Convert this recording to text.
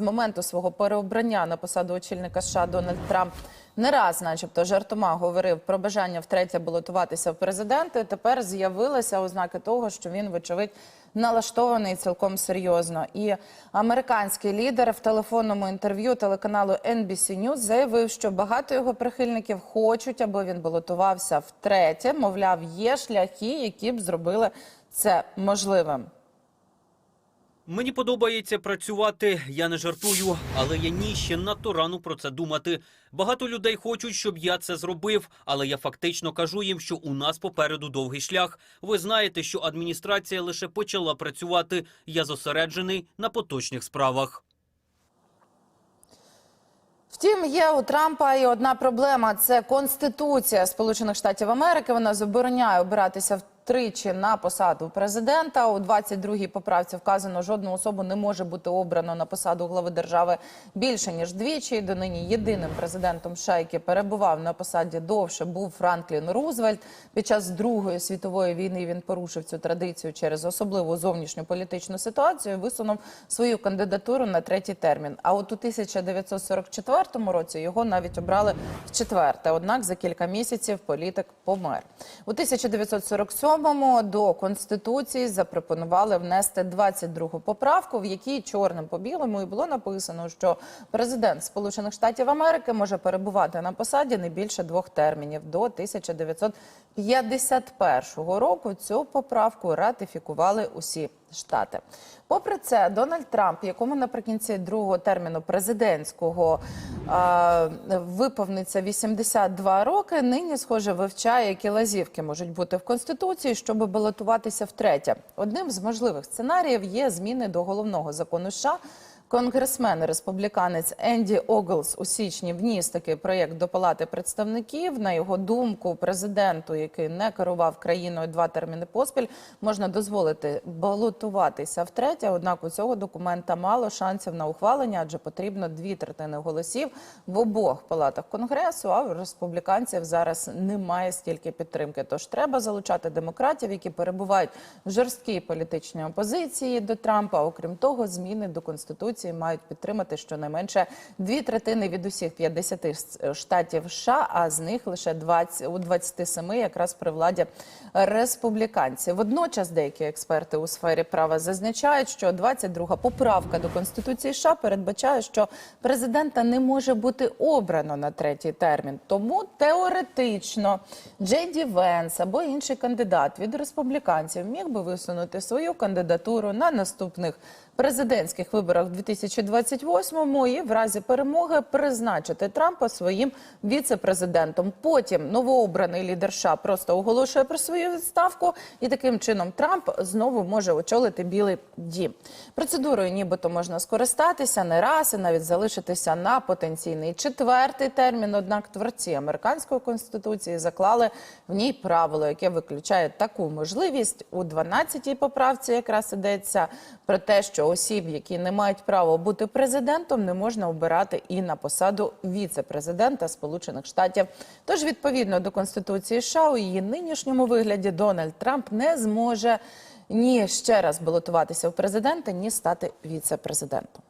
з моменту свого переобрання на посаду очільника США Дональд Трамп не раз, начебто, жартома говорив про бажання втретє балотуватися в президенти. Тепер з'явилися ознаки того, що він, вочевидь, налаштований цілком серйозно. І американський лідер в телефонному інтерв'ю телеканалу NBC News заявив, що багато його прихильників хочуть, аби він балотувався втретє. Мовляв, є шляхи, які б зробили це можливим. Мені подобається працювати. Я не жартую, але я ні ще надто рано про це думати. Багато людей хочуть, щоб я це зробив, але я фактично кажу їм, що у нас попереду довгий шлях. Ви знаєте, що адміністрація лише почала працювати. Я зосереджений на поточних справах. Втім, є у Трампа і одна проблема: це Конституція Сполучених Штатів Америки. Вона забороняє обиратися втричі на посаду президента. У 22-й поправці вказано, жодну особу не може бути обрано на посаду глави держави більше ніж двічі. Донині єдиним президентом США, який перебував на посаді довше, був Франклін Рузвельт. Під час Другої світової війни він порушив цю традицію через особливу зовнішню політичну ситуацію. Висунув свою кандидатуру на третій термін. А от у 1944 році його навіть обрали в четверте. Однак за кілька місяців політик помер. У 1947-му до конституції запропонували внести 22-гу поправку, в якій чорним по білому і було написано, що президент Сполучених Штатів Америки може перебувати на посаді не більше двох термінів до 1951 року. Цю поправку ратифікували усі штати. Попри це, Дональд Трамп, якому наприкінці другого терміну президентського а, виповниться 82 роки, нині схоже вивчає, які лазівки можуть бути в конституції, щоб балотуватися втретє. Одним з можливих сценаріїв є зміни до головного закону США. Конгресмен республіканець Енді Оглс у січні вніс такий проєкт до Палати представників. На його думку, президенту, який не керував країною два терміни поспіль, можна дозволити балотуватися втретє. Однак у цього документа мало шансів на ухвалення, адже потрібно дві третини голосів в обох палатах конгресу. А у республіканців зараз немає стільки підтримки. Тож треба залучати демократів, які перебувають в жорсткій політичній опозиції до Трампа. Окрім того, зміни до конституції мають підтримати щонайменше дві третини від усіх 50 штатів США, а з них лише 20, у 27 якраз при владі республіканці. Водночас деякі експерти у сфері права зазначають, що 22-га поправка до конституції США передбачає, що президента не може бути обрано на третій термін. Тому теоретично Джей Ді Венс або інший кандидат від республіканців міг би висунути свою кандидатуру на наступних президентських виборах в 2028-му і в разі перемоги призначити Трампа своїм віце-президентом. Потім новообраний лідер США просто оголошує про свою відставку, і таким чином Трамп знову може очолити Білий Дім. Процедурою, нібито можна скористатися не раз і навіть залишитися на потенційний четвертий термін. Однак творці американської конституції заклали в ній правило, яке виключає таку можливість у 12-й поправці. Якраз ідеться про те, що осіб, які не мають права бути президентом, не можна обирати і на посаду віце-президента Сполучених Штатів. Тож, відповідно до конституції США, у її нинішньому вигляді Дональд Трамп не зможе ні ще раз балотуватися в президенти, ні стати віце-президентом.